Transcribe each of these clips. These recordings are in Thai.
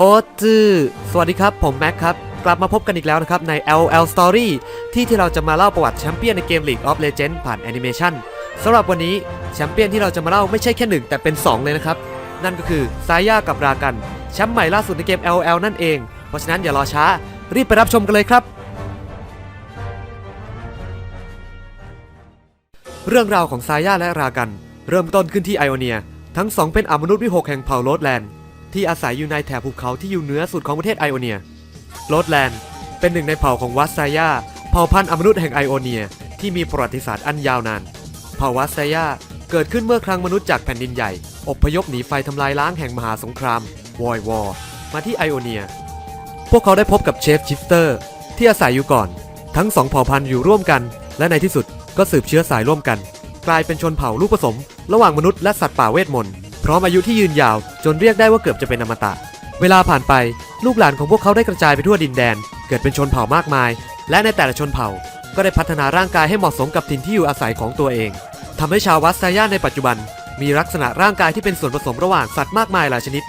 โอจือสวัสดีครับ ผมแม็กครับ กลับมาพบกันอีกแล้วนะครับ ใน LL Story ที่ที่เราจะมาเล่าประวัติแชมเปี้ยนในเกม League of Legends ผ่านแอนิเมชันสำหรับวันนี้แชมเปี้ยนที่เราจะมาเล่าไม่ใช่แค่หนึ่งแต่เป็น 2 เลยนะครับ นั่นก็คือซาย่ากับรากันแชมป์ใหม่ล่าสุดในเกม LL นั่นเอง เพราะฉะนั้นอย่ารอช้า รีบไปรับชมกันเลยครับ เรื่องราวของซาย่าและรากัน เริ่มต้นขึ้นที่ไอโอเนีย ทั้งสองเป็นอมนุษย์วิหกแห่งเผ่าโรดแลนด์ ที่อาศัยอยู่ในแถบภูเขาที่อยู่เหนือสุดของประเทศไอโอเนียโรดแลนด์เป็นหนึ่งในเผ่าของวัสไซยาเผ่าพันธุ์อมนุษย์แห่งไอโอเนีย ที่มีประวัติศาสตร์อันยาวนาน เผ่าวัสไซยาเกิดขึ้นเมื่อครั้งมนุษย์จากแผ่นดินใหญ่ อพยพหนีไฟทำลายล้างแห่งมหาสงครามวอยวอร์มาที่ไอโอเนีย พวกเขาได้พบกับเชฟชิฟเตอร์ที่อาศัยอยู่ก่อน ทั้งสองเผ่าพันธุ์อยู่ร่วมกัน และในที่สุดก็สืบเชื้อสายร่วมกัน กลายเป็นชนเผ่าลูกผสม ระหว่างมนุษย์และสัตว์ป่าเวทมนต์ ร้อมอายุที่ยืนยาวจนเรียกได้ว่าเกือบจะเป็นอมตะ เวลาผ่านไปลูกหลานของพวกเขาได้กระจายไปทั่วดินแดน เกิดเป็นชนเผ่ามากมาย และในแต่ละชนเผ่าก็ได้พัฒนาร่างกายให้เหมาะสมกับถิ่นที่อยู่อาศัยของตัวเองทำให้ชาววัสไซยาในปัจจุบัน มีลักษณะร่างกายที่เป็นส่วนผสมระหว่างสัตว์มากมายหลายชนิด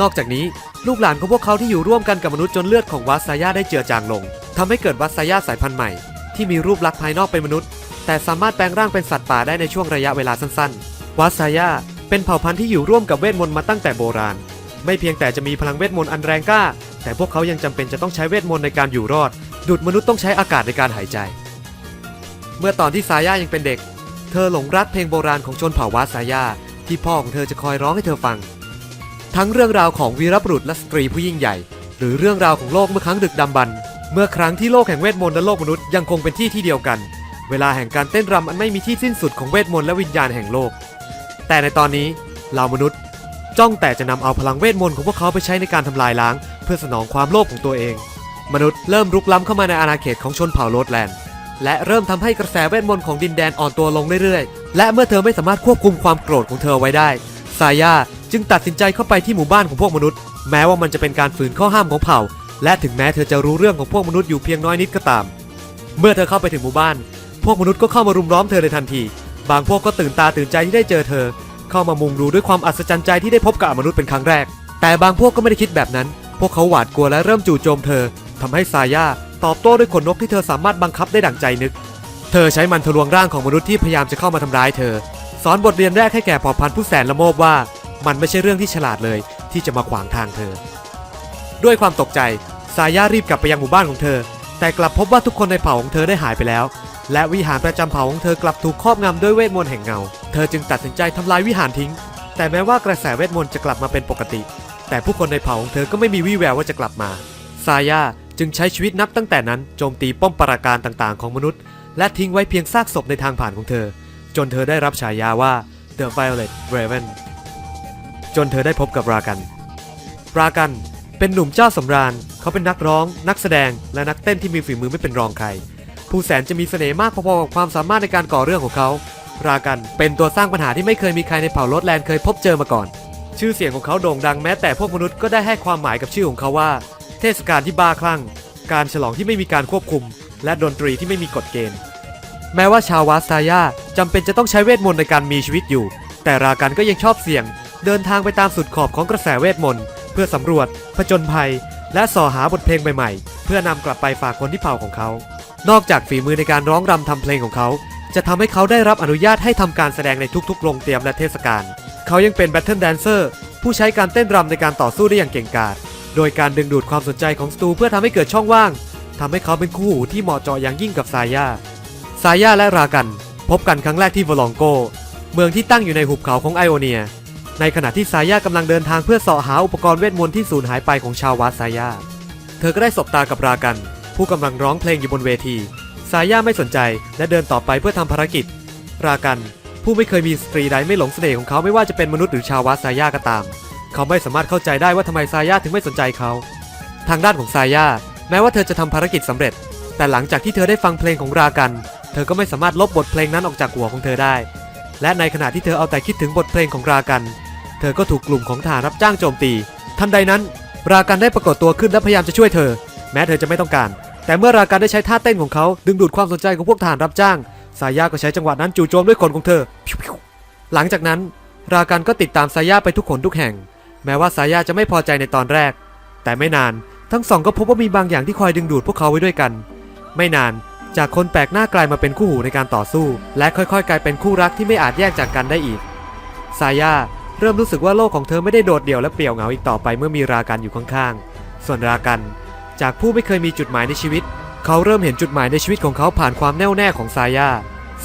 นอกจากนี้ลูกหลานของพวกเขาที่อยู่ร่วมกันกับมนุษย์จนเลือดของวัสไซยาได้เจือจางลงทำให้เกิดวัสไซยาสายพันธุ์ใหม่ ที่มีรูปลักษณ์ภายนอกเป็นมนุษย์ แต่สามารถแปลงร่างเป็นสัตว์ป่าได้ในช่วงระยะเวลาสั้นๆวัสไซยา เป็นเผ่าพันธุ์ที่อยู่ร่วมกับเวทมนต์มาตั้งแต่โบราณ ไม่เพียงแต่จะมีพลังเวทมนต์อันแรงกล้า แต่พวกเขายังจำเป็นจะต้องใช้เวทมนต์ในการอยู่รอด ดุดมนุษย์ต้องใช้อากาศในการหายใจ เมื่อตอนที่ซาย่ายังเป็นเด็ก เธอหลงรักเพลงโบราณของชนเผ่าวัสไซยาที่พ่อของเธอจะคอยร้องให้เธอฟัง ทั้งเรื่องราวของวีรบุรุษและสตรีผู้ยิ่งใหญ่ หรือเรื่องราวของโลกเมื่อครั้งดึกดำบรรเมื่อครั้งที่โลกแห่งเวทมนต์และโลกมนุษย์ยังคงเป็นที่ที่เดียวกัน เวลาแห่งการเต้นรำอันไม่มีที่สิ้นสุดของเวทมนต์และวิญญาณแห่งโลก แต่ในตอนนี้เหล่ามนุษย์จ้องแต่จะนำเอาพลังเวทมนต์ของพวกเขาไปใช้ในการทำลายล้าง เพื่อสนองความโลภของตัวเอง มนุษย์เริ่มรุกล้ำเข้ามาในอาณาเขตของชนเผ่าโรดแลนด์ และเริ่มทำให้กระแสเวทมนต์ของดินแดนอ่อนตัวลงเรื่อยๆ และเมื่อเธอไม่สามารถควบคุมความโกรธของเธอไว้ได้ซายาจึงตัดสินใจเข้าไปที่หมู่บ้านของพวกมนุษย์ แม้ว่ามันจะเป็นการฝืนข้อห้ามของเผ่า และถึงแม้เธอจะรู้เรื่องของพวกมนุษย์อยู่เพียงน้อยนิดก็ตาม เมื่อเธอเข้าไปถึงหมู่บ้าน พวกมนุษย์ก็เข้ามารุมล้อมเธอในทันที บางพวกก็ตื่นตาตื่นใจที่ได้เจอเธอ เข้ามามุงดูด้วยความอัศจรรย์ใจที่ได้พบกับมนุษย์เป็นครั้งแรก แต่บางพวกก็ไม่ได้คิดแบบนั้น พวกเขาหวาดกลัวและเริ่มจู่โจมเธอทำให้ซาย่าตอบโต้ด้วยขนนกที่เธอสามารถบังคับได้ดั่งใจนึก เธอใช้มันทะลวงร่างของมนุษย์ที่พยายามจะเข้ามาทำร้ายเธอ สอนบทเรียนแรกให้แก่เผ่าพันผู้แสนละโมบว่า มันไม่ใช่เรื่องที่ฉลาดเลย ที่จะมาขวางทางเธอ ด้วยความตกใจซาย่ารีบกลับไปยังหมู่บ้านของเธอ แต่กลับพบว่าทุกคนในเผ่าของเธอได้หายไปแล้ว และวิหารประจำเผ่าของเธอกลับถูกครอบงำด้วยเวทมนต์แห่งเงา เธอจึงตัดสินใจทำลายวิหารทิ้ง แต่แม้ว่ากระแสเวทมนต์จะกลับมาเป็นปกติ แต่ผู้คนในเผ่าของเธอก็ไม่มีวี่แววว่าจะกลับมา ซาย่าจึงใช้ชีวิตนับตั้งแต่นั้นโจมตีป้อมปราการต่างๆ ของมนุษย์ และทิ้งไว้เพียงซากศพในทางผ่านของเธอ จนเธอได้รับฉายาว่า The Violet Raven จนเธอได้พบกับรากัน รากันเป็นหนุ่มเจ้าสำราญ เขาเป็นนักร้อง นักแสดง และนักเต้นที่มีฝีมือไม่เป็นรองใคร ผู้แสนจะมีเสน่ห์มากพอๆกับความสามารถในการก่อเรื่องของเขา รากันเป็นตัวสร้างปัญหาที่ไม่เคยมีใครในเผ่าโรดแลนเคยพบเจอมาก่อน ชื่อเสียงของเขาโด่งดังแม้แต่พวกมนุษย์ก็ได้ให้ความหมายกับชื่อของเขาว่า เทศกาลที่บ้าคลั่ง การฉลองที่ไม่มีการควบคุม และดนตรีที่ไม่มีกฎเกณฑ์ แม้ว่าชาววาสตายาจำเป็นจะต้องใช้เวทมนต์ในการมีชีวิตอยู่ แต่รากันก็ยังชอบเสี่ยง เดินทางไปตามสุดขอบของกระแสเวทมนต์เพื่อสำรวจ ผจญภัย และส่อหาบทเพลงใหม่ๆ เพื่อนำกลับไปฝากคนที่เผ่าของเขา นอกจากฝีมือในการร้องรำทำเพลงของเขา จะทำให้เขาได้รับอนุญาตให้ทำการแสดงในทุกๆ โรงเตรียมและเทศกาล เขายังเป็นแบทเทิลแดนเซอร์ผู้ใช้การเต้นรำในการต่อสู้ได้อย่างเก่งกาจ โดยการดึงดูดความสนใจของสตูเพื่อทำให้เกิดช่องว่างทำให้เขาเป็นคู่หูที่เหมาะเจาะอย่างยิ่งกับซาย่าซาย่าและรากัน พบกันครั้งแรกที่วอลองโก เมืองที่ตั้งอยู่ในหุบเขาของไอโอเนีย ในขณะที่ซาย่ากำลังเดินทางเพื่อเสาะหาอุปกรณ์เวทมนต์ที่สูญหายไปของชาววาซาย่าเธอก็ได้สบตากับรากัน ผู้กำลังร้องเพลงอยู่บนเวที ซาย่าไม่สนใจและเดินต่อไปเพื่อทำภารกิจ รากัน ผู้ไม่เคยมีสตรีใดไม่หลงเสน่ห์ของเขาไม่ว่าจะเป็นมนุษย์หรือชาววาซาย่าก็ตาม เขาไม่สามารถเข้าใจได้ว่าทำไมซาย่าถึงไม่สนใจเขา ทางด้านของซาย่าแม้ว่าเธอจะทำภารกิจสำเร็จ แต่หลังจากที่เธอได้ฟังเพลงของรากัน เธอก็ไม่สามารถลบบทเพลงนั้นออกจากหัวของเธอได้ และในขณะที่เธอเอาแต่คิดถึงบทเพลงของรากัน เธอก็ถูกกลุ่มของทหารรับจ้างโจมตี ทันใดนั้น รากันได้ปรากฏตัวขึ้นและพยายามจะช่วยเธอ แม้เธอจะไม่ต้องการ แต่เมื่อรากันได้ใช้ท่าเต้นของเขาดึงดูดความสนใจของพวกทหารรับจ้าง สายาก็ใช้จังหวะนั้นจู่โจมด้วยขนของเธอ หลังจากนั้น รากันก็ติดตามสายาไปทุกขนทุกแห่ง แม้ว่าสายาจะไม่พอใจในตอนแรก แต่ไม่นานทั้งสองก็พบว่ามีบางอย่างที่คอยดึงดูดพวกเขาไว้ด้วยกัน ไม่นานจากคนแปลกหน้ากลายมาเป็นคู่หูในการต่อสู้ และค่อยๆ กลายเป็นคู่รักที่ไม่อาจแยกจากกันได้อีกซายาเริ่มรู้สึกว่าโลกของเธอไม่ได้โดดเดี่ยวและเปลี่ยวเหงาอีกต่อไปเมื่อมีรากันอยู่ข้างๆ ส่วนรากัน จากผู้ไม่เคยมีจุดหมายในชีวิต เขาเริ่มเห็นจุดหมายในชีวิตของเขาผ่านความแน่วแน่ของซายา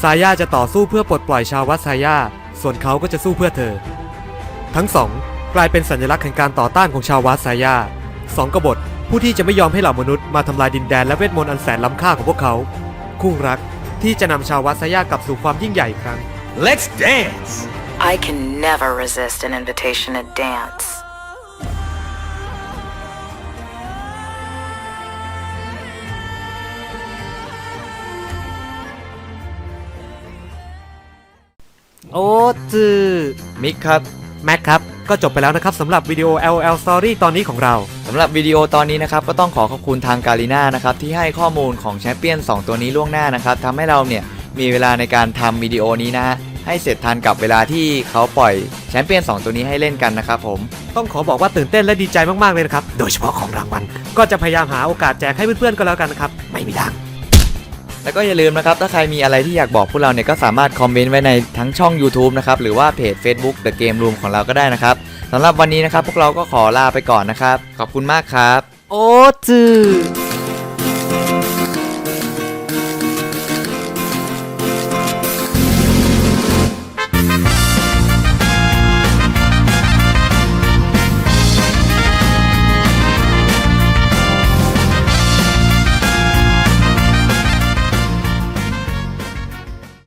ซายาจะต่อสู้เพื่อปลดปล่อยชาววัดซายาส่วนเขาก็จะสู้เพื่อเธอ ทั้งสองกลายเป็นสัญลักษณ์แห่งการต่อต้านของชาววัดซายาสองกบฏผู้ที่จะไม่ยอมให้เหล่ามนุษย์มาทำลายดินแดนและเวทมนต์อันแสนล้ำค่าของพวกเขา คู่รักที่จะนำชาววัดซายากลับสู่ความยิ่งใหญ่อีกครั้ง Let's dance! I can never resist an invitation to dance. โอ้จือมิกครับ แม็กครับ ก็จบไปแล้วนะครับสำหรับวิดีโอ LL Story ตอนนี้ของเรา สำหรับวิดีโอตอนนี้นะครับก็ต้องขอขอบคุณทางการีน่านะครับที่ให้ข้อมูลของแชมเปี้ยน 2 ตัวนี้ล่วงหน้านะครับทำให้เราเนี่ยมีเวลาในการทำวิดีโอนี้นะฮะให้เสร็จทันกับเวลาที่เขาปล่อยแชมเปี้ยน 2 ตัวนี้ให้เล่นกันนะครับผม ต้องขอบอกว่าตื่นเต้นและดีใจมากๆเลยนะครับ โดยเฉพาะของรางวัล ก็จะพยายามหาโอกาสแจกให้เพื่อนๆก็แล้วกันนะครับ ไม่มีทาง แล้วก็อย่าลืมนะครับถ้าใครมีอะไรที่อยากบอกพวกเราเนี่ยก็สามารถคอมเมนต์ไว้ในทั้งช่อง YouTube นะครับหรือว่าเพจ Facebook The Game Room ของเราก็ได้นะครับสำหรับวันนี้นะครับพวกเราก็ขอลาไปก่อนนะครับ ขอบคุณมากครับ โอ้จือ